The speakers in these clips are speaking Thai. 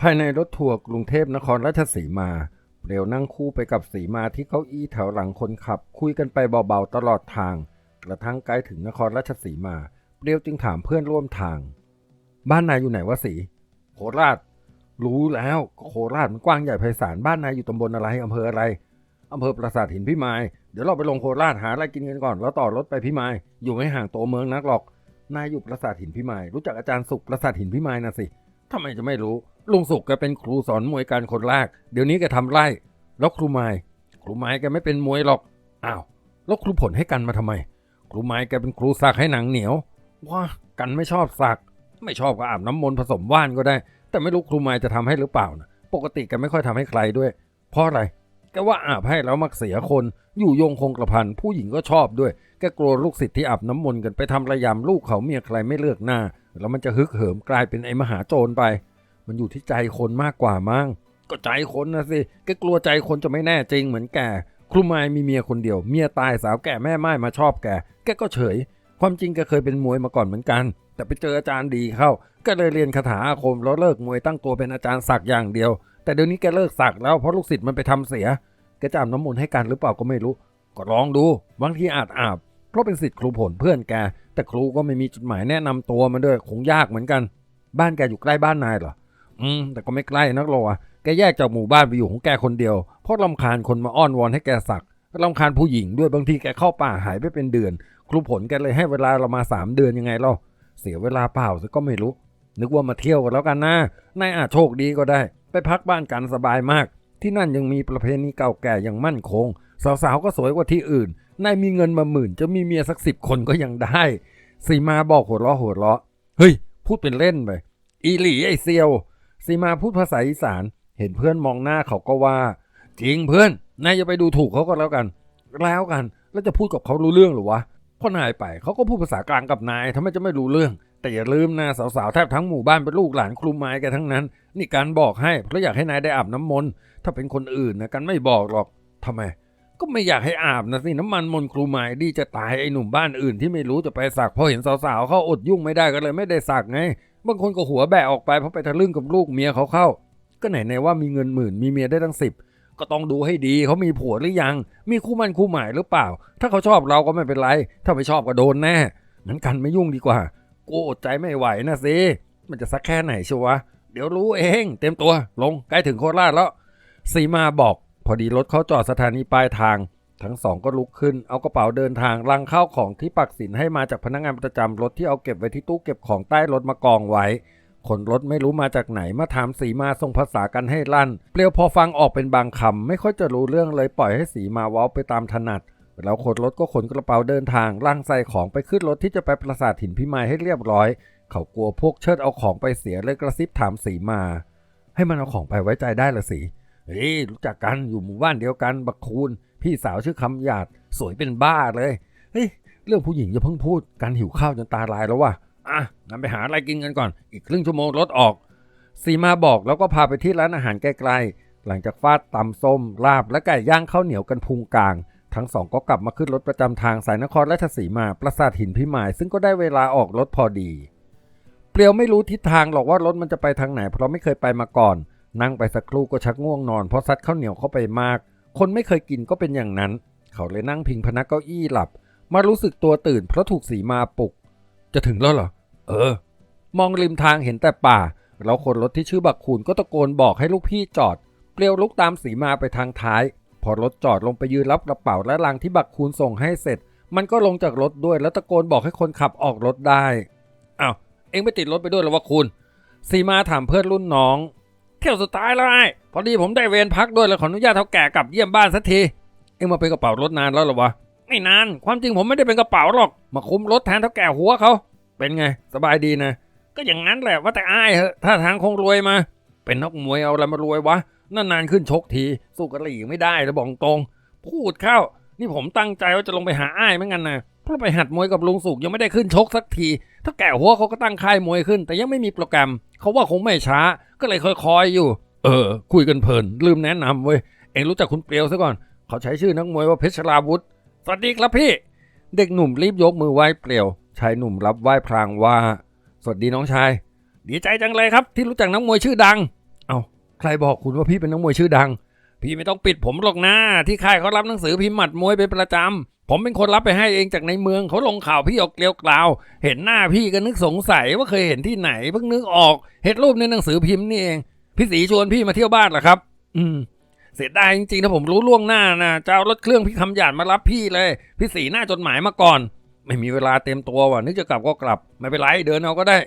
ภายในรถทัวร์กรุงเทพนครราชสีมาเปลวนั่งคู่ไปกับสีมาที่เก้าอี้แถวหลังคนขับ คุยกันไปเบาๆตลอดทาง กระทั่งใกล้ถึงนครราชสีมา เปลวจึงถามเพื่อนร่วมทาง บ้านนายอยู่ไหนวะสีโคราช รู้แล้วก็โคราชมันกว้างใหญ่ไพศาลบ้านนายอยู่ตำบลอะไรอำเภออะไรอำเภอปราสาทหินพิมายเดี๋ยวเราไปลงโคราชหาอะไรกินกันก่อนแล้วต่อรถไปพิมายอยู่ไม่ห่างโตเมืองนักหรอกนายอยู่ปราสาทหินพิมายรู้จักอาจารย์สุขปราสาทหินพิมายนะสิทำไมจะไม่รู้ ลุงสุขแกเป็นครูสอนมวยการคนแรกเดี๋ยวนี้แกทำไร่แล้วครูไม้ครูไม้แกไม่เป็นมวยหรอกอ้าวแล้วครูผลให้กันมาทำไม ครูไม้แกเป็นครูสักให้หนังเหนียวว้ากันไม่ชอบสัก ไม่ชอบก็อาบน้ำมนต์ผสมว่านก็ได้ แต่ไม่รู้ครูไม้จะทำให้หรือเปล่านะปกติแกไม่ค่อยทำให้ใครด้วย เพราะอะไรแกว่าอาบให้แล้วมักเสียคนอยู่ยงคงกระพันผู้หญิงก็ชอบด้วยแกกลัวลูกศิษย์ที่อาบน้ำมนต์กันไปทำระยำลูกเขาเมียใครไม่เลือกหน้า แล้วมันจะฮึกเหิมกลายเป็นไอ้มหาโจรไป มันอยู่ที่ใจคนมากกว่ามั้งก็ใจคนนะสิแกกลัวใจคนจะไม่แน่จริงเหมือนแกครูไม้มีเมียคนเดียว เมียตายสาวแก่แม่ไม้มาชอบแกแกก็เฉย ความจริงแกเคยเป็นมวยมาก่อนเหมือนกัน แต่ไปเจออาจารย์ดีเข้า ก็เลยเรียนคาถาอาคมแล้วเลิกมวยตั้งตัวเป็นอาจารย์สักอย่างเดียว แต่เดี๋ยวนี้แกเลิกสักแล้วเพราะลูกศิษย์มันไปทำเสียแกจะอาบน้ำมนต์ให้กันหรือเปล่าก็ไม่รู้ ก็ลองดูบางทีอาจอาบ เพราะเป็นศิษย์ครูผลเพื่อนแก แต่ครูก็ไม่มีจุดหมายแนะนำตัวมาด้วยคงยากเหมือนกัน บ้านแกอยู่ใกล้บ้านนายเหรอ อืม แต่ก็ไม่ใกล้นักหรอกอะแกแยกจากหมู่บ้านไปอยู่ของแกคนเดียว เพราะลำคาญคนมาอ้อนวอนให้แกสักลำคาญผู้หญิงด้วยบางทีแกเข้าป่าหายไปเป็นเดือน ครูผลแกเลยให้เวลาเรามาสามเดือนยังไงเล่าเสียเวลาเปล่าซะก็ไม่รู้ นึกว่ามาเที่ยวกันแล้วกันนะนายอาจโชคดีก็ได้ ไปพักบ้านกันสบายมาก ที่นั่นยังมีประเพณีเก่าแก่อย่างมั่นคง สาวๆก็สวยกว่าที่อื่นนายมีเงินมาหมื่น จะมีเมียสักสิบคนก็ยังได้สีมาบอกหัวเราะหัวเราะเฮ้ยพูดเป็นเล่นไปอีหลีไอเซียว สีมาพูดภาษาอีสาน เห็นเพื่อนมองหน้าเขาก็ว่าจริงเพื่อนนายอย่าไปดูถูกเขาก็แล้วกัน แล้วกันแล้วจะพูดกับเขารู้เรื่องหรือวะพอนายไปเขาก็พูดภาษากลางกับนายทำไมจะไม่รู้เรื่อง แต่อย่าลืมนะสาวๆแทบทั้งหมู่บ้านเป็นลูกหลานครูไม้กันทั้งนั้น นี่การบอกให้เพราะอยากให้นายได้อาบน้ำมนต์ถ้าเป็นคนอื่นนะกันไม่บอกหรอกทำไม ก็ไม่อยากให้อาบนะสิน้ำมันมนต์ครูไม้ดีจะตายไอ้หนุ่มบ้านอื่นที่ไม่รู้จะไปสักพราะเห็นสาวๆเขาอดยุ่งไม่ได้ก็เลยไม่ได้สักไง บางคนก็หัวแบะออกไปเพราะไปทะลึ่งกับลูกเมียเขาเข้า ก็ไหนในว่ามีเงินหมื่นมีเมียได้ตั้งสิบก็ต้องดูให้ดีเขามีผัวหรือยัง มีคู่มั่นคู่หมายหรือเปล่า ถ้าเขาชอบเราก็ไม่เป็นไร ถ้าไม่ชอบก็โดนแน่งั้นกันไม่ยุ่งดีกว่ากูอดใจไม่ไหวนะสิมันจะสักแค่ไหนชัวะเดี๋ยวรู้เอง เต็มตัวลงใกล้ถึงโคราชแล้วสีมาบอก พอดีรถเขาจอดสถานีปลายทาง ทั้งสองก็ลุกขึ้น เอากระเป๋าเดินทางลังข้าวของที่ปักสินให้มาจากพนักงานประจำรถที่เอาเก็บไว้ที่ตู้เก็บของใต้รถมากองไว้คนรถไม่รู้มาจากไหนมาถามสีมาส่งภาษากันให้ลั่น เปลียวพอฟังออกเป็นบางคำไม่ค่อยจะรู้เรื่องเลยปล่อยให้สีมาเว้าไปตามถนัด แล้วคนรถก็ขนกระเป๋าเดินทางล่างใส่ของไปขึ้นรถที่จะไปปราสาทหินพิมายให้เรียบร้อย เขากลัวพวกเชิดเอาของไปเสียเลยกระซิบถามสีมา ให้มันเอาของไปไว้ใจได้ละสี เฮ้ยรู้จักกันอยู่หมู่บ้านเดียวกันบักคูณพี่สาวชื่อคำหยาดสวยเป็นบ้าเลยเฮ้ยเรื่องผู้หญิงอย่าเพิ่งพูดกันหิวข้าวจนตาลายแล้วว่ะอะงั้นไปหาอะไรกินกันก่อน อีกครึ่งชั่วโมงรถออกสีมาบอกแล้วก็พาไปที่ร้านอาหารใกลๆหลังจากฟาดตำส้มลาบและไก่ย่างข้าวเหนียวกันพุงกลาง ทั้งสองก็กลับมาขึ้นรถประจำทางสายนครราชสีมาปราสาทหินพิมาย ซึ่งก็ได้เวลาออกรถพอดีเปลียวไม่รู้ทิศทางหรอกว่ารถมันจะไปทางไหน เพราะไม่เคยไปมาก่อน นั่งไปสักครู่ก็ชักง่วงนอนเพราะซัดข้าวเหนียวเข้าไปมาก คนไม่เคยกินก็เป็นอย่างนั้น เขาเลยนั่งพิงพนักเก้าอี้หลับ มารู้สึกตัวตื่นเพราะถูกสีมาปลุก จะถึงแล้วเหรอ เออ มองริมทางเห็นแต่ป่า แล้วคนรถที่ชื่อบักคูนก็ตะโกนบอกให้ลูกพี่จอด เปลียวลุกตามสีมาไปทางท้าย พอรถจอดลงไปยืนรับกระเป๋าและลังที่บักคูนส่งให้เสร็จ มันก็ลงจากรถด้วยแล้วตะโกนบอกให้คนขับออกรถได้อ้าวเอ็งไปติดรถไปด้วยหรอวะคุณสีมาถามเพื่อนรุ่นน้อง ที่ยวสุดท้ายแล้วไอ้พอดีผมได้เวรพักด้วยแล้วขออนุญาตเท่าแก่กลับเยี่ยมบ้านสักที เอ็งมาเป็นกระเป๋ารถนานแล้วหรอวะ ไม่นาน ความจริงผมไม่ได้เป็นกระเป๋าหรอก มาคุมรถแทนเท่าแก่หัวเขา เป็นไง สบายดีนะ ก็อย่างนั้นแหละว่าแต่อ้ายเหอะ ถ้าทางคงรวยมา เป็นนักมวยเอาอะไรมารวยวะ นานๆขึ้นชกที สู้กะหลี่ไม่ได้แล้วบอกตรง พูดเข้า นี่ผมตั้งใจว่าจะลงไปหาอ้ายเหมือนกันนะ เพราะไปหัดมวยกับลุงสุกยังไม่ได้ขึ้นชกสักที ถ้าแก่หัวเขาก็ตั้งค่ายมวยขึ้น แต่ยังไม่มีโปรแกรม เขาว่าคงไม่ช้า ก็เลยคอยๆอยู่ เออ คุยกันเพลิน ลืมแนะนำเว้ย เองรู้จักคุณเปรียวซะก่อน เขาใช้ชื่อนักมวยว่าเพชรลาวุธ สวัสดีครับพี่ เด็กหนุ่มรีบยกมือไหว้เปลี่ยว ชายหนุ่มรับไหว้พลางว่า สวัสดีน้องชาย ดีใจจังเลยครับ ที่รู้จักนักมวยชื่อดัง เอาใครบอกคุณว่าพี่เป็นนักมวยชื่อดัง พี่ไม่ต้องปิดผมหรอกนะที่ค่ายเขารับหนังสือพิมพ์หมัดมวยเป็นประจำผมเป็นคนรับไปให้เองจากในเมืองเขาลงข่าวพี่ออกเกลียวกล่าว เห็นหน้าพี่ก็นึกสงสัยว่าเคยเห็นที่ไหนเพิ่งนึกออกเห็นรูปในหนังสือพิมพ์นี่เองพี่สีชวนพี่มาเที่ยวบ้านเหรอครับ อืมเสียดายจริงๆถ้าผมรู้ล่วงหน้านะจะเอารถเครื่องพี่คำหยาดมารับพี่เลย พี่สีหน้าจดหมายมาก่อน ไม่มีเวลาเต็มตัวว่ะนึกจะกลับก็กลับ ไม่เป็นไรเดินเอาก็ได้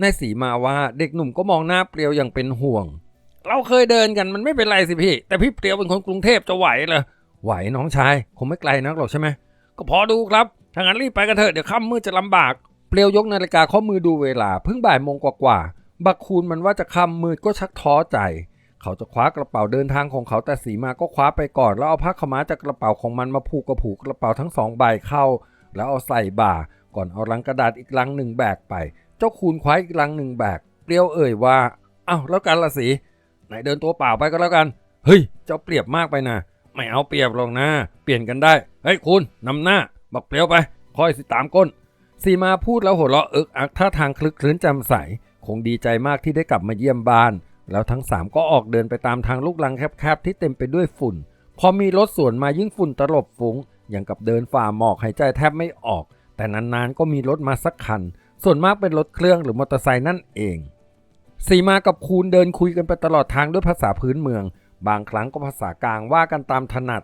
นายสีมาว่าเด็กหนุ่มก็มองหน้าเปรียวอย่างเป็นห่วง เราเคยเดินกันมันไม่เป็นไรสิพี่ แต่พี่เปียวเป็นคนกรุงเทพจะไหวเหรอไหวน้องชายคงไม่ไกลนักหรอกใช่ไหมก็พอดูครับถ้างั้นรีบไปกันเถอะเดี๋ยวค่ำมืดจะลำบาก เปรียวยกนาฬิกาข้อมือดูเวลาเพิ่งบ่ายโมงกว่าๆบักคูณมันว่าจะค่ำมืดก็ชักท้อใจ เขาจะคว้ากระเป๋าเดินทางของเขาแต่สีมาก็คว้าไปก่อนแล้วเอาผ้าขม้าจากกระเป๋าของมันมาผูกกับผูกกระเป๋าทั้งสองใบเข้า แล้วเอาใส่บ่า ก่อนเอาลังกระดาษอีกลังหนึ่งแบกไป เจ้าคูณคว้าอีกลังหนึ่งแบกเปรียวเอ่ยว่าเอ้าแล้วกันละสี ไหนเดินตัวเปล่าไปก็แล้วกัน เฮ้ย เจ้าเปรียบมากไปนะไม่เอาเปรียบหรอกนะ เปลี่ยนกันได้ เฮ้ยคุณนำหน้า บอกเปรี้ยวไป คอยสิตามก้น สีมาพูดแล้วหัวเราะเอิกอักท่าทางคลึกคลื้นจำใส คงดีใจมากที่ได้กลับมาเยี่ยมบ้าน แล้วทั้งสามก็ออกเดินไปตามทางลูกลังแคบๆที่เต็มไปด้วยฝุ่น พอมีรถสวนมายิ่งฝุ่นตลบฟุ้ง อย่างกับเดินฝ่าหมอกหายใจแทบไม่ออก แต่นานๆก็มีรถมาสักคัน ส่วนมากเป็นรถเครื่องหรือมอเตอร์ไซค์นั่นเอง สีมากับคูณเดินคุยกันไปตลอดทางด้วยภาษาพื้นเมือง บางครั้งก็ภาษากลางว่ากันตามถนัด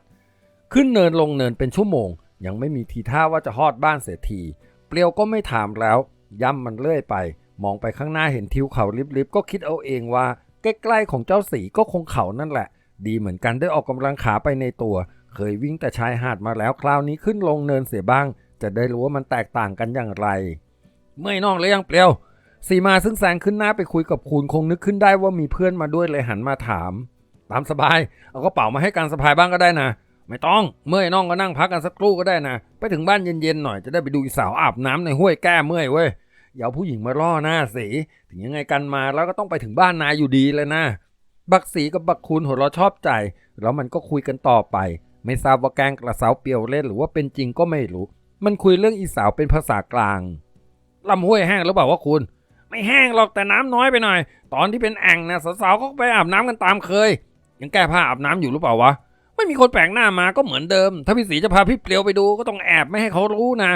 ขึ้นเนินลงเนินเป็นชั่วโมง ยังไม่มีทีท่าว่าจะฮอดบ้านเสียที เปลียวก็ไม่ถามแล้ว ย่ำมันเลื่อยไป มองไปข้างหน้าเห็นทิวเขาลิบๆก็คิดเอาเองว่า ใกล้ๆของเจ้าสีก็คงเขานั่นแหละ ดีเหมือนกันได้ออกกำลังขาไปในตัว เคยวิ่งแต่ชายหาดมาแล้วคราวนี้ขึ้นลงเนินเสียบ้าง จะได้รู้ว่ามันแตกต่างกันอย่างไร เมื่อยน้องเลยยังเปลียว สีมาซึ่งแซงขึ้นหน้าไปคุยกับคูณคงนึกขึ้นได้ว่ามีเพื่อนมาด้วยเลยหันมาถาม ตามสบาย เอากระเป๋ามาให้การสะพายบ้างก็ได้นะ ไม่ต้อง เมื่อยน้องก็นั่งพักกันสักครู่ก็ได้นะ ไปถึงบ้านเย็นๆหน่อยจะได้ไปดูสาวอาบน้ำในห้วยแก้เมื่อยเว้ยอย่าผู้หญิงมาล่อหน้าสีถึงยังไงกันมาแล้วก็ต้องไปถึงบ้านนายอยู่ดีเลยนะบักสีกับบักคูณหัวเราะชอบใจ แล้วมันก็คุยกันต่อไป ไม่ทราบว่าแกงกระเซาเปียวเล่นหรือว่าเป็นจริงก็ไม่รู้ มันคุยเรื่องอีสาวเป็นภาษากลางลำห้วยแห้งหรือเปล่าว่าคุณ ไม่แห้งหรอกแต่น้ำน้อยไปหน่อย ตอนที่เป็นแอ่งนะสาวๆก็ไปอาบน้ำกันตามเคย ยังแก้ผ้าอาบน้ำอยู่หรือเปล่าวะไม่มีคนแปลกหน้ามาก็เหมือนเดิม ถ้าพี่สีจะพาพี่เปลียวไปดูก็ต้องแอบไม่ให้เขารู้นะ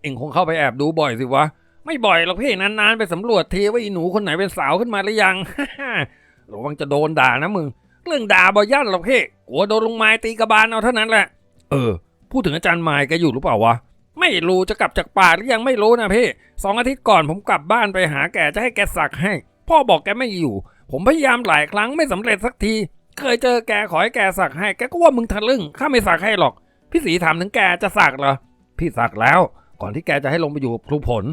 เอ็งคงเข้าไปแอบดูบ่อยสิวะ ไม่บ่อยหรอกพี่นานๆไปสำรวจทีว่าอีหนูคนไหนเป็นสาวขึ้นมาหรือยังระวังจะโดนด่านะมึง เรื่องด่าบ่ย่านหรอกพี่กลัวโดนลุงไม้ตีกระบาลเอาเท่านั้นแหละ เออ พูดถึงอาจารย์ไม้แกอยู่หรือเปล่าวะ ไม่รู้จะกลับจากป่าหรือยังไม่รู้นะพี่สองอาทิตย์ก่อนผมกลับบ้านไปหาแกจะให้แกสักให้ พ่อบอกแกไม่อยู่ ผมพยายามหลายครั้งไม่สำเร็จสักที เคยเจอแกขอให้แกสักให้ แกก็ว่ามึงทะลึ่งข้าไม่สักให้หรอก พี่สีถามถึงแกจะสักเหรอ พี่สักแล้ว ก่อนที่แกจะให้ลงไปอยู่กับครูผล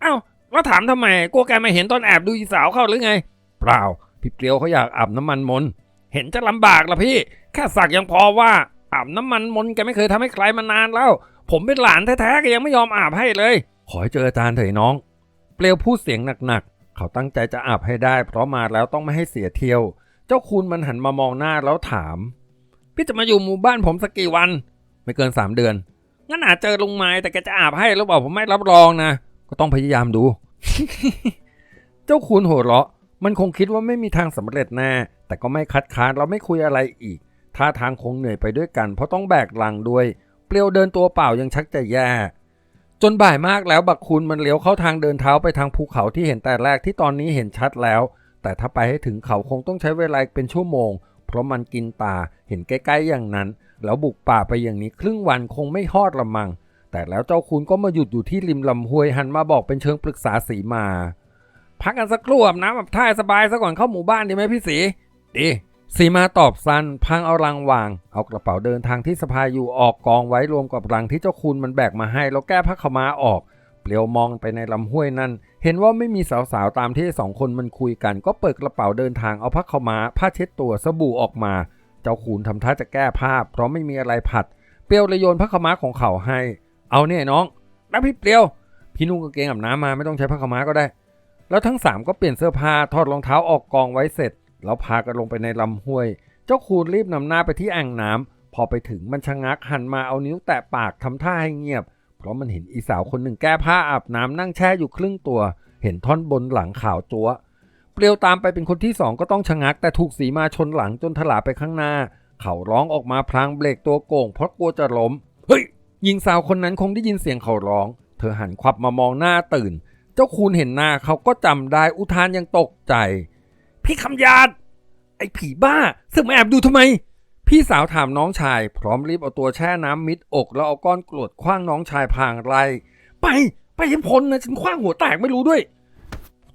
เอ้าแล้วถามทำไมกลัวแกไม่เห็นตอนแอบดูสาวเข้าหรือไง เปล่าพี่เปรียวเขาอยากอาบน้ำมันมน เห็นจะลำบากละพี่ แค่สักยังพอว่าอาบน้ำมันมนแกไม่เคยทำให้ใครมานานแล้ว ผมเป็นหลานแท้ๆก็ยังไม่ยอมอาบให้เลย ขอให้เจออาจารย์เถอะน้อง เปลวพูดเสียงหนักๆ เขาตั้งใจจะอาบให้ได้ เพราะมาแล้วต้องไม่ให้เสียเที่ยว เจ้าคุณมันหันมามองหน้าแล้วถาม พี่จะมาอยู่หมู่บ้านผมสักกี่วัน ไม่เกินสามเดือน งั้นอาจเจอลุงไม้แต่แกจะอาบให้หรือเปล่าผมไม่รับรองนะ ก็ต้องพยายามดู เจ้าคุณหัวเราะ มันคงคิดว่าไม่มีทางสำเร็จแน่ แต่ก็ไม่คัดค้านเราไม่คุยอะไรอีกท่าทางคงเหนื่อยไปด้วยกัน เพราะต้องแบกลังด้วย เปลียวเดินตัวเปล่ายังชักจะแย่ จนบ่ายมากแล้วบักคุณมันเลี้ยวเข้าทางเดินเท้าไปทางภูเขาที่เห็นแต่แรกที่ตอนนี้เห็นชัดแล้ว แต่ถ้าไปให้ถึงเขาคงต้องใช้เวลาเป็นชั่วโมง เพราะมันกินตาเห็นใกล้ๆอย่างนั้น แล้วบุกป่าไปอย่างนี้ครึ่งวันคงไม่ฮอดละมัง แต่แล้วเจ้าคุณก็มาหยุดอยู่ที่ริมลำห้วยหันมาบอกเป็นเชิงปรึกษาสีมา พักกันสักครู่อาบน้ำแบบท่ายสบายซะก่อนเข้าหมู่บ้านดีไหมพี่สีดี สีมาตอบสั้นพังเอารังวาง เอากระเป๋าเดินทางที่สะพายอยู่ออกกองไว้รวมกับรังที่เจ้าคุณมันแบกมาให้ แล้วแก้ผ้าขม้าออก เปลียวมองไปในลำห้วยนั่น เห็นว่าไม่มีสาวๆตามที่สองคนมันคุยกัน ก็เปิดกระเป๋าเดินทางเอาผ้าขม้าผ้าเช็ดตัวสบู่ออกมา เจ้าขุนทำท่าจะแก้ผ้าเพราะไม่มีอะไรผัด เปลียวเลยโยนผ้าขม้าของเขาให้ เอาเนี่ยน้องแล้วพี่เปลียว พี่นุ่งกางเกงอาบน้ำมาไม่ต้องใช้ผ้าขม้าก็ได้ แล้วทั้งสามก็เปลี่ยนเสื้อผ้าถอดรองเท้าออกกองไว้เสร็จ แล้วพากันลงไปในลำห้วย เจ้าคูณรีบนำหน้าไปที่อ่างน้ำพอไปถึงมันชะงักหันมาเอานิ้วแตะปากทำท่าให้เงียบ เพราะมันเห็นอีสาวคนหนึ่งแก้ผ้าอาบน้ำนั่งแช่อยู่ครึ่งตัว เห็นท่อนบนหลังขาวจัวเปลียวตามไปเป็นคนที่สองก็ต้องชะงัก แต่ถูกสีมาชนหลังจนถลาไปข้างหน้า เขาร้องออกมาพลางเบรกตัวโก่งเพราะกลัวจะล้มเฮ้ยหญิงสาวคนนั้นคงได้ยินเสียงเขาร้อง เธอหันควับมามองหน้าตื่น เจ้าคูณเห็นหน้าเขาก็จำได้อุทานยังตกใจ พี่คำยาดไอ้ผีบ้าสึกมาแอบดูทำไม พี่สาวถามน้องชาย พร้อมรีบเอาตัวแช่น้ำมิดอกแล้วเอาก้อนกรวดคว้างน้องชายพางไร ไปไปให้พ้นนะฉันคว้างหัวแตกไม่รู้ด้วย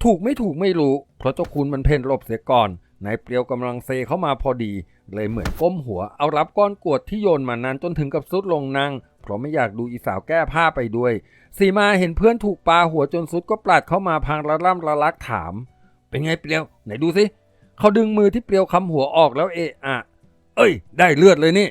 ถูกไม่ถูกไม่รู้ เพราะเจ้าคุณมันเพ่นหลบเสียก่อนนายเปรียวกำลังเซเข้ามาพอดี เลยเหมือนก้มหัว เอารับก้อนกรวดที่โยนมานั้นจนถึงกับซุดลงนั่งเพราะไม่อยากดูอีสาวแก้ผ้าไปด้วยสีมาเห็นเพื่อนถูกปลาหัวจนซุดก็ปลัดเข้ามาพางระล่ำระลักถาม เป็นไงเปรียว ไหนดูสิเขาดึงมือที่เปรียวคำหัวออกแล้วเอะอะเอ้ย ได้เลือดเลยนี่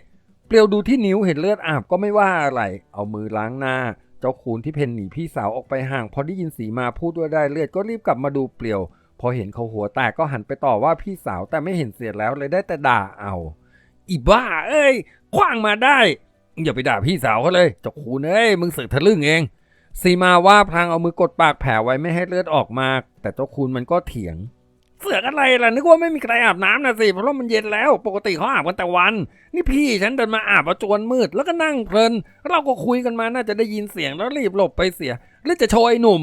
เปรียวดูที่นิ้วเห็นเลือดอาบก็ไม่ว่าอะไร เอามือล้างหน้า เจ้าคูนที่เพนหนีพี่สาวออกไปห่าง พอได้ยินสีมาพูดว่าได้เลือดก็รีบกลับมาดูเปลียว พอเห็นเขาหัวแตกก็หันไปต่อว่าพี่สาวแต่ไม่เห็นเสียแล้วเลยได้แต่ด่าเอา อีบ้า เอ้ยคว้างมาได้ อย่าไปด่าพี่สาวเขาเลย เจ้าคูนเอ้ยมึงสึกทะลึ่งเองสีมาว่าพลางเอามือกดปากแผลไว้ไม่ให้เลือดออกมาแต่เจ้าคูนมันก็เถียง สือกอะไรล่ะ นึกว่าไม่มีใครอาบน้ำนะสิ เพราะว่ามันเย็นแล้ว ปกติเขาอาบกันแต่วัน นี่พี่ฉันเดินมาอาบเอาจวนมืด แล้วก็นั่งเพลิน เราก็คุยกันมา น่าจะได้ยินเสียงแล้วรีบหลบไปเสีย หรือจะโชยหนุ่ม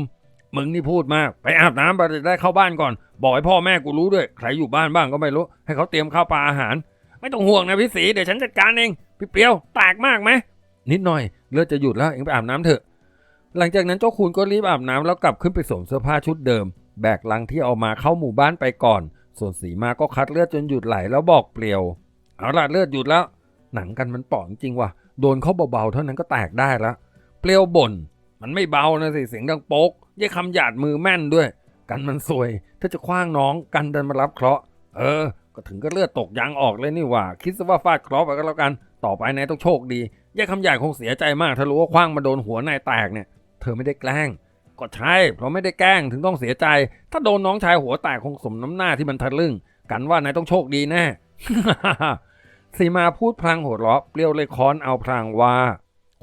มึงนี่พูดมาก ไปอาบน้ำไปจะได้เข้าบ้านก่อน บอกให้พ่อแม่กูรู้ด้วย ใครอยู่บ้านบ้างก็ไม่รู้ ให้เขาเตรียมข้าวปลาอาหาร ไม่ต้องห่วงนะพี่สี เดี๋ยวฉันจัดการเอง พี่เปียวแตกมากไหม นิดหน่อย เลือดจะหยุดแล้ว เองไปอาบน้ำเถอะ หลังจากนั้นเจ้าคุณก็รีบอาบน้ำแล้วกลับขึ้นไปสวมเสื้อผ้าชุดเดิม แบกลังที่เอามาเข้าหมู่บ้านไปก่อน ส่วนสีมาก็คัดเลือดจนหยุดไหลแล้วบอกเปลี่ยว เอาละเลือดหยุดแล้ว หนังกันมันป่องจริงว่ะ โดนเขาเบาๆเท่านั้นก็แตกได้ล้วเปลี่ยวบ่น มันไม่เบานะสิเสียงดังโป๊กยายคำหยาดมือแม่นด้วย กันมันซวย ถ้าจะคว้างน้องกันดินมารับเคราะห์ เออ ก็ถึงก็เลือดตกยางออกเลยนี่ว่า คิดซะว่าฟาดเคราะห์ไปก็แล้วกัน ต่อไปนายต้องโชคดียายคำหยาดคงเสียใจมากถ้ารู้ว่าคว้างมาโดนหัวนายแตกเนี่ย เธอไม่ได้แกล้ง ก็ใช่เพราะไม่ได้แกล้งถึงต้องเสียใจ ถ้าโดนน้องชายหัวแตกคงสมน้ำหน้าที่มันทะลึ่ง กันว่านายต้องโชคดีแน่สีมาพูดพลางหัวเราะเปรี้ยวเลยค้อนเอาพลางว่า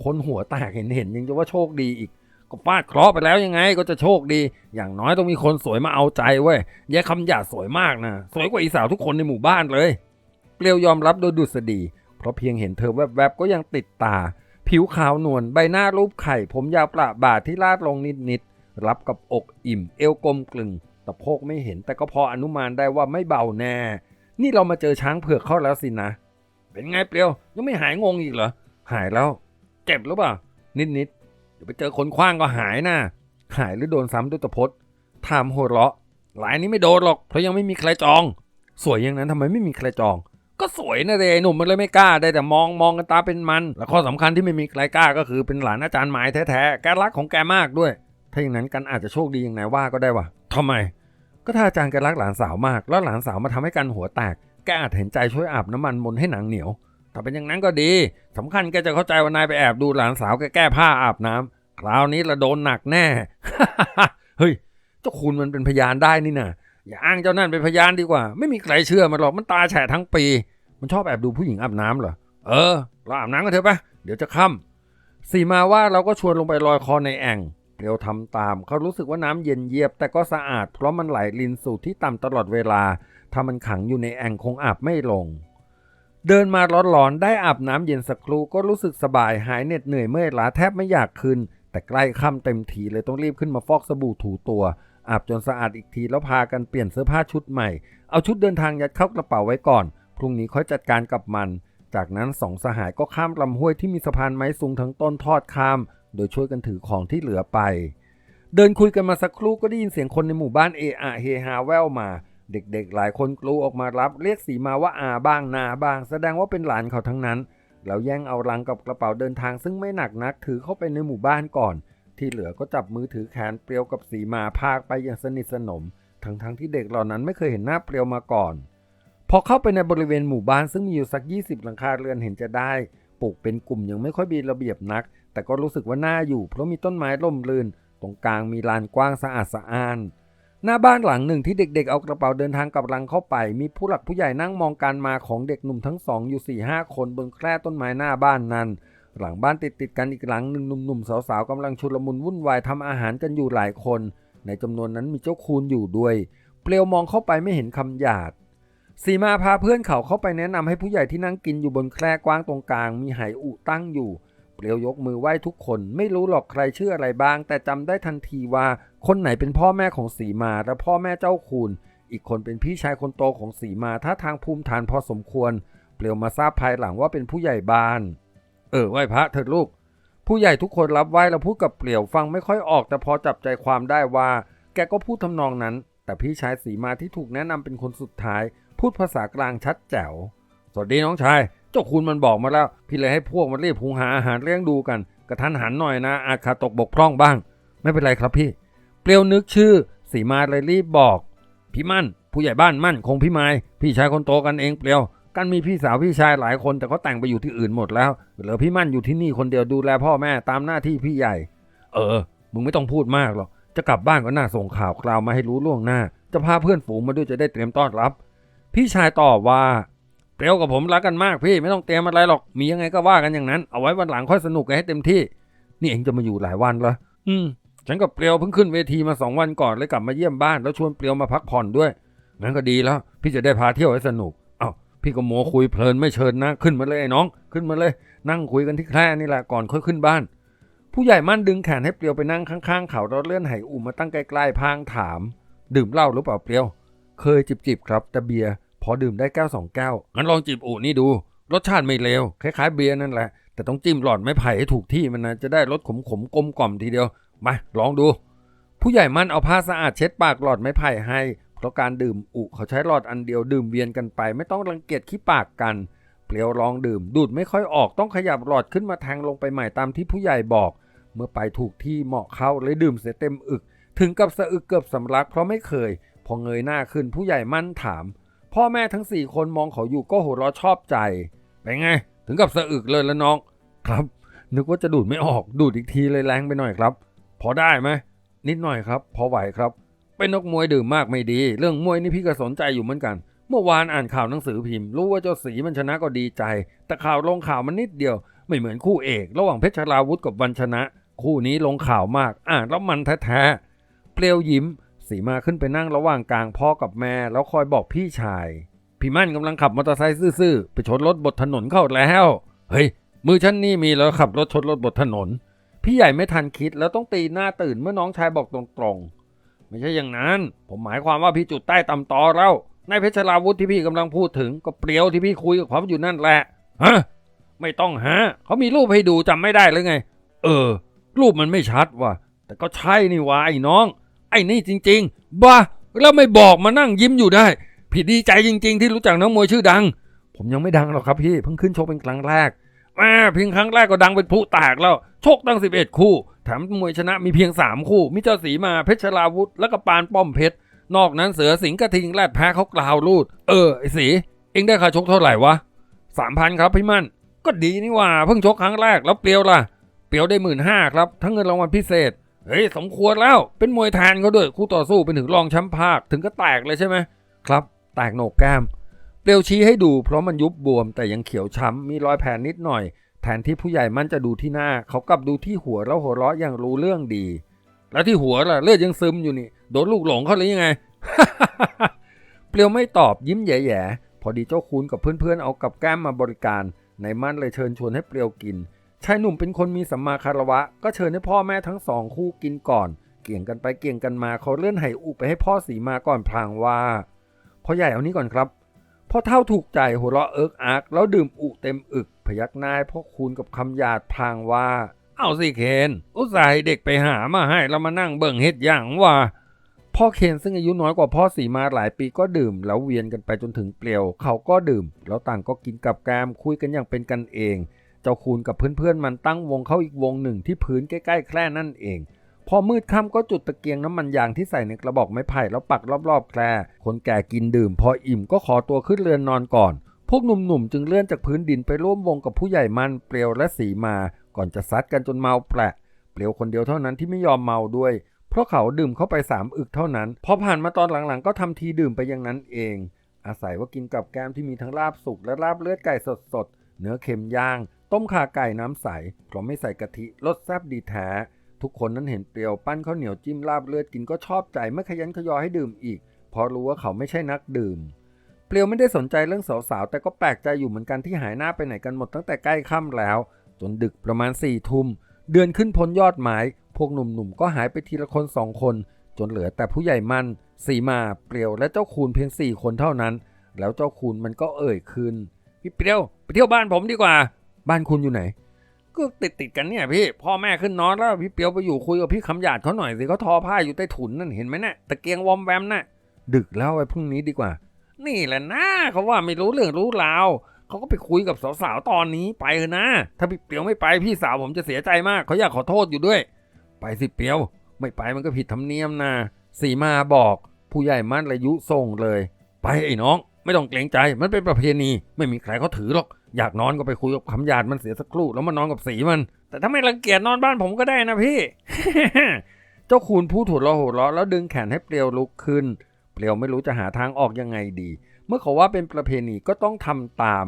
คนหัวแตกเห็นเห็นยังจะว่าโชคดีอีก ก็ฟาดเคราะห์ไปแล้วยังไงก็จะโชคดี อย่างน้อยต้องมีคนสวยมาเอาใจเว้ยยายคำหยาดสวยมากนะสวยกว่าอีสาวทุกคนในหมู่บ้านเลย เปรี้ยวยอมรับโดยดุษฎีเพราะเพียงเห็นเธอแวบๆก็ยังติดตา ผิวขาวนวลใบหน้ารูปไข่ ผมยาวประบาดที่ลาดลงนิดๆรับกับอกอิ่ม เอวกลมกลึงตะโพกไม่เห็นแต่ก็พออนุมานได้ว่าไม่เบาแน่ นี่เรามาเจอช้างเผือกเข้าแล้วสินะ เป็นไงเปรียวยังไม่หายงงอีกเหรอ หายแล้ว เจ็บหรือเปล่า นิดๆเดี๋ยวไปเจอคนคว้างก็หายนะหายหรือโดนซ้ำด้วยตะพดถามหัวเราะหลายนี้ไม่โดนหรอกเพราะยังไม่มีใครจอง สวยอย่างนั้นทำไมไม่มีใครจอง ก็สวยนะเดหนุ่มมันเลยไม่กล้าได้แต่มองมองกันตาเป็นมัน และข้อสำคัญที่ไม่มีใครกล้าก็คือเป็นหลานอาจารย์หมายแท้ๆแกรักของแกมากด้วย ถ้าอย่างนั้นกันอาจจะโชคดีอย่างไหนว่าก็ได้วะทำไม ก็ถ้าอาจารย์แกรักหลานสาวมาก แล้วหลานสาวมาทำให้กันหัวแตกแกอาจเห็นใจช่วยอาบน้ำมันมนให้หนังเหนียวถ้าเป็นอย่างนั้นก็ดีสำคัญแกจะเข้าใจว่านายไปแอบดูหลานสาวแกแก้ผ้าอาบน้ำคราวนี้ละโดนหนักแน่เฮ้ยเจ้าคุณมันเป็นพยานได้นี่นะ อย่าอ้างเจ้านั่นเป็นพยานดีกว่า ไม่มีใครเชื่อมันหรอกมันตาแฉะทั้งปี มันชอบแอบดูผู้หญิงอาบน้ำเหรอเออเราอาบน้ำกันเถอะปะเดี๋ยวจะค่ำสีมาว่าเราก็ชวนลงไปลอยคอในแอ่งเรียวทำตาม เขารู้สึกว่าน้ำเย็นเยียบ แต่ก็สะอาดเพราะมันไหลลินสู่ที่ต่ำตลอดเวลา ถ้ามันขังอยู่ในแอ่งคงอาบไม่ลง เดินมาร้อนๆ ได้อาบน้ำเย็นสักครู่ก็รู้สึกสบายหายเหน็ดเหนื่อยเมื่อยล้าแทบไม่อยากขึ้นแต่ใกล้ค่ำเต็มทีเลยต้องรีบขึ้นมาฟอกสบู่ถูตัว อาบจนสะอาดอีกทีแล้วพากันเปลี่ยนเสื้อผ้าชุดใหม่ เอาชุดเดินทางยัดเข้ากระเป๋าไว้ก่อน พรุ่งนี้ค่อยจัดการกับมัน จากนั้นสองสหายก็ข้ามลำห้วยที่มีสะพานไม้สูงทั้งต้นทอดข้าม โดยช่วยกันถือของที่เหลือไป เดินคุยกันมาสักครู่ก็ได้ยินเสียงคนในหมู่บ้านเออะเฮฮาแว่วมา เด็กๆ หลายคนกลูออกมารับ เรียกสีมาว่าอาบ้างนาบ้าง แสดงว่าเป็นหลานเขาทั้งนั้นแล้วแย่งเอาลังกับกระเป๋าเดินทางซึ่งไม่หนักนักถือเข้าไปในหมู่บ้านก่อน ที่เหลือก็จับมือถือแขนเปรียวกับสีมาพากไปอย่างสนิทสนม ทั้งๆที่เด็กเหล่านั้นไม่เคยเห็นหน้าเปรียวมาก่อน พอเข้าไปในบริเวณหมู่บ้านซึ่งมีอยู่สัก 20 หลังคาเรือนเห็นจะได้ ปลูกเป็นกลุ่มยังไม่ค่อยมีระเบียบนัก แต่ก็รู้สึกว่าน่าอยู่ เพราะมีต้นไม้ร่มรื่น ตรงกลางมีลานกว้างสะอาดสะอ้านหน้าบ้านหลังหนึ่งที่เด็กๆ เอากระเป๋าเดินทางกับลังเข้าไป มีผู้หลักผู้ใหญ่นั่งมองการมาของเด็กหนุ่มทั้งสองอยู่4ี่ห้าคนบนแคร่ต้นไม้หน้าบ้านนั้น หลังบ้านติดติดกันอีกหลังหนึ่งหนุ่มๆสาวๆกำลังชุลมุนวุ่นวายทำอาหารกันอยู่หลายคน ในจำนวนนั้นมีเจ้าคูนอยู่ด้วย เปลวมองเข้าไปไม่เห็นคำหยาดสีมาพาเพื่อนเขาเข้าไปแนะนำให้ผู้ใหญ่ที่นั่งกินอยู่บนแคร่กว้างตรงกลาง มีไหอุตั้งอยู่ เปลวยกมือไหว้ทุกคน ไม่รู้หรอกใครชื่ออะไรบ้าง แต่จำได้ทันทีว่าคนไหนเป็นพ่อแม่ของสีมาและพ่อแม่เจ้าคูณอีกคนเป็นพี่ชายคนโตของสีมาท่าทางภูมิฐานพอสมควร เปลวมาทราบภายหลังว่าเป็นผู้ใหญ่บ้าน เออไหว้พระเถิดลูก ผู้ใหญ่ทุกคนรับไหว้แล้วพูดกับเปลี่ยวฟังไม่ค่อยออกแต่พอจับใจความได้ว่า แกก็พูดทำนองนั้น แต่พี่ชายสีมาที่ถูกแนะนำเป็นคนสุดท้าย พูดภาษากลางชัดแจ๋ว สวัสดีน้องชาย เจ้าคุณมันบอกมาแล้ว พี่เลยให้พวกมันรีบหุงหาอาหารเลี้ยงดูกัน กระทันหันหน่อยนะ อาจขาตกบกพร่องบ้าง ไม่เป็นไรครับพี่ เปลี่ยวนึกชื่อ สีมาเลยรีบบอก พี่มั่น ผู้ใหญ่บ้านมั่นคงพี่ไม้พี่ชายคนโตกันเองเปลี่ยว กันมีพี่สาวพี่ชายหลายคนแต่เขาแต่งไปอยู่ที่อื่นหมดแล้วเหลือพี่มั่นอยู่ที่นี่คนเดียวดูแลพ่อแม่ตามหน้าที่พี่ใหญ่ เออ มึงไม่ต้องพูดมากหรอกจะกลับบ้านก็น่าส่งข่าวคราวมาให้รู้ล่วงหน้า จะพาเพื่อนฝูงมาด้วยจะได้เตรียมต้อนรับ พี่ชายตอบว่าเปรียวกับผมรักกันมากพี่ไม่ต้องเตรียมอะไรหรอกมียังไงก็ว่ากันอย่างนั้น เอาไว้วันหลังค่อยสนุกกันให้เต็มที่ นี่เองจะมาอยู่หลายวันเหรออืมฉันกับเปรียวเพิ่งขึ้นเวทีมาสองวันก่อนเลยกลับมาเยี่ยมบ้านแล้วชวนเปรียวมาพักผ่อนด้วยงั้นก็ดีแล้ว พี่จะได้พาเที่ยวให้สนุก พี่ก็โมคุยเพลินไม่เชิญนะ ขึ้นมาเลยไอ้น้อง ขึ้นมาเลย นั่งคุยกันที่แคร่นี่แหละก่อนค่อยขึ้นบ้าน ผู้ใหญ่มั่นดึงแขนให้เปรียวไปนั่งข้างๆเขาแล้วเลื่อนไหอุ่มมาตั้งใกล้ๆพางถาม ดื่มเหล้าหรือเปล่าเปรียว เคยจิบๆครับแต่เบียร์พอดื่มได้แก้วสองแก้วงั้นลองจิบอูนี่ดู รสชาติไม่เลวคล้ายๆเบียร์นั่นแหละแต่ต้องจิ้มหลอดไม้ไผ่ให้ถูกที่มันนะจะได้รสขมๆกลมกล่อมทีเดียวมาลองดู ผู้ใหญ่มั่นเอาผ้าสะอาดเช็ดปากหลอดไม้ไผ่ให้ เพราะการดื่มอุเขาใช้หลอดอันเดียวดื่มเวียนกันไป ไม่ต้องรังเกียจขี้ปากกัน เปลียวลองดื่ม ดูดไม่ค่อยออกต้องขยับหลอดขึ้นมาแทงลงไปใหม่ตามที่ผู้ใหญ่บอก เมื่อไปถูกที่เหมาะเข้าเลยดื่มเสียเต็มอึก ถึงกับสะอึกเกือบสำลักเพราะไม่เคย พอเงยหน้าขึ้นผู้ใหญ่มั่นถาม พ่อแม่ทั้งสี่คนมองเขาอยู่ก็หัวเราะชอบใจเป็นไง ถึงกับสะอึกเลยแล้วน้องครับ นึกว่าจะดูดไม่ออกดูดอีกทีเลยแรงไปหน่อยครับ พอได้ไหมนิดหน่อยครับ พอไหวครับ เป็นนกมวยดื่มมากไม่ดี เรื่องมวยนี่พี่ก็สนใจอยู่เหมือนกัน เมื่อวานอ่านข่าวหนังสือพิมพ์ รู้ว่าเจ้าสีมันชนะก็ดีใจ แต่ข่าวลงข่าวมันนิดเดียว ไม่เหมือนคู่เอก ระหว่างเพชรราวุธกับวันชนะ คู่นี้ลงข่าวมาก อ่านแล้วมันแท้ๆเปลียวยิ้ม สีมาขึ้นไปนั่งระหว่างกลางพ่อกับแม่ แล้วคอยบอกพี่ชาย พี่มั่นกำลังขับมอเตอร์ไซค์ซื่อๆไปชนรถบนถนนเข้าแล้วเฮ้ยมือฉันนี่มีแล้วขับรถชนรถบนถนน พี่ใหญ่ไม่ทันคิดแล้วต้องตีหน้าตื่นเมื่อน้องชายบอกตรงๆ ไม่ใช่อย่างนั้น ผมหมายความว่าพี่จุดใต้ตำตอแล้วนายเพชรราวุธที่พี่กำลังพูดถึงก็เปรียวที่พี่คุยกับเขาอยู่นั่นแหละฮะไม่ต้องหาเขามีรูปให้ดูจำไม่ได้เลยไง เออ รูปมันไม่ชัดว่ะ แต่ก็ใช่นี่วะไอ้น้อง ไอ้นี่จริง ๆบ้าแล้วไม่บอกมานั่งยิ้มอยู่ได้พี่ดีใจจริง ๆ ที่รู้จักนักมวยชื่อดัง ผมยังไม่ดังหรอกครับพี่เพิ่งขึ้นโชกเป็นครั้งแรกแม่เพียงครั้งแรกก็ดังเป็นผู้แตกแล้ว ชกตั้ง 11 คู่ แถมมวยชนะมีเพียง 3 คู่ มิเจ้าสีมาเพชรลาวุธ แล้วก็ปานป้อมเพชร นอกนั้นเสือสิงห์กระทิงแรดแพ้เขากล่าวรูด เออไอ้สีเอ็งได้ค่าชกเท่าไหร่วะสามพันครับพี่มั่น ก็ดีนี่ว่าเพิ่งชกครั้งแรกแล้วเปรียวล่ะ เปรียวได้หมื่นห้าครับ ทั้งเงินรางวัลพิเศษ เฮ้ยสมควรแล้วเป็นมวยแทนเขาด้วยคู่ต่อสู้เป็นถึงรองแชมป์ภาคถึงก็แตกเลยใช่ไหมครับ แตกโหนกแก้มเปรียวชี้ให้ดูเพราะมันยุบบวมแต่ยังเขียวช้ำมีรอยแผลนิดหน่อย แทนที่ผู้ใหญ่มันจะดูที่หน้า เขากลับดูที่หัวแล้วหัวเราะอย่างรู้เรื่องดี แล้วที่หัวล่ะเลือดยังซึมอยู่นี่ โดนลูกหลงเขาหรือยังไง เปรียวไม่ตอบยิ้มแย่ๆ พอดีเจ้าคูณกับเพื่อนๆ เอากับแก้มมาบริการ ในมั่นเลยเชิญชวนให้เปรียวกิน ชายหนุ่มเป็นคนมีสัมมาคารวะ ก็เชิญให้พ่อแม่ทั้งสองคู่กินก่อน เกี่ยงกันไปเกี่ยงกันมาเขาเลื่อนไหอุไปให้พ่อสีมาก่อนพลางว่าพ่อใหญ่เอานี้ก่อนครับ พ่อเท่าถูกใจหัวเราะเอิกอัก แล้วดื่มอุเต็มอึก พยักหน้าพ่อคูณกับคำหยาดพลางว่า เอาสิเคน อุตส่าห์ให้เด็กไปหามาให้แล้วมานั่งเบิ่งเฮ็ดอย่างว่าพ่อเคนซึ่งอายุน้อยกว่าพ่อสีมาหลายปีก็ดื่ม แล้วเวียนกันไปจนถึงเปลี่ยว เขาก็ดื่ม แล้วต่างก็กินกับแกมคุยกันอย่างเป็นกันเอง เจ้าคูณกับเพื่อนๆมันตั้งวงเข้าอีกวงหนึ่งที่พื้นใกล้ๆแคร่นั่นเอง พอมืดค่ำก็จุดตะเกียงน้ำมันยางที่ใส่ในกระบอกไม้ไผ่แล้วปักรอบๆแคร่คนแก่กินดื่ม พออิ่มก็ขอตัวขึ้นเรือนนอนก่อน พวกหนุ่มๆจึงเลื่อนจากพื้นดินไปร่วมวงกับผู้ใหญ่มันเปลียวและสีมา ก่อนจะซัดกันจนเมาแปละเปลียวคนเดียวเท่านั้นที่ไม่ยอมเมาด้วย เพราะเขาดื่มเข้าไปสามอึกเท่านั้น พอผ่านมาตอนหลังๆ ก็ทำทีดื่มไปอย่างนั้นเอง อาศัยว่ากินกับแกมที่มีทั้งลาบสุกและลาบเลือดไก่สดๆเนื้อเค็มย่าง ต้มข่าไก่น้ำใสเพราะไม่ใส่กะทิรสแซ่บดีแท้ ทุกคนนั้นเห็นเปรียวปั้นข้าวเหนียวจิ้มลาบเลือดกินก็ชอบใจไม่ขยันขยอให้ดื่มอีกพเพราะรู้ว่าเขาไม่ใช่นักดื่ม เปลียวไม่ได้สนใจเรื่องสาวๆ แต่ก็แปลกใจอยู่เหมือนกันที่หายหน้าไปไหนกันหมดตั้งแต่ใกล้ค่ำแล้ว จนดึกประมาณสี่ทุ่มเดือนขึ้นพ้นยอดไม้พวกหนุ่มๆก็หายไปทีละคนสองคน จนเหลือแต่ผู้ใหญ่มันสีมาเปลียวและเจ้าคูณเพียงสี่คนเท่านั้น แล้วเจ้าคูณมันก็เอ่ยขึ้นพี่เปลียวไปเที่ยวบ้านผมดีกว่า บ้านคุณอยู่ไหน ก็ติดติดๆกันเนี่ยพี่พ่อแม่ขึ้นนอนแล้วพี่เปียวไปอยู่คุยกับพี่คำหยาดเขาหน่อยสิเขาทอผ้าอยู่ใต้ถุนนั่นเห็นไหมนะ่ะตะเกียงวอมแวมน่ะดึกแล้วไว้พรุ่งนี้ดีกว่า นี่แหละนะเขาว่าไม่รู้เรื่องรู้ราวเขาก็ไปคุยกับสาวๆตอนนี้ไปเถอะนะ ถ้าพี่เปียวไม่ไปพี่สาวผมจะเสียใจมากเขาอยากขอโทษอยู่ด้วย ไปสิเปียว ไม่ไปมันก็ผิดธรรมเนียมนะสีมาบอก ผู้ใหญ่มั่นระยุส่งเลย ไปไอ้น้อง ไม่ต้องเกรงใจมันเป็นประเพณี ไม่มีใครเขาถือหรอก อยากนอนก็ไปคุยกับคำหยาดมันเสียสักครู่แล้วมานอนกับสีมัน แต่ถ้าไม่รังเกียจนอนบ้านผมก็ได้นะพี่ เจ้าคูณพูดถูดล้อหัวเราะแล้วดึงแขนให้เปลียวลุกขึ้น เปลียวไม่รู้จะหาทางออกยังไงดี เมื่อเขาว่าเป็นประเพณีก็ต้องทำตาม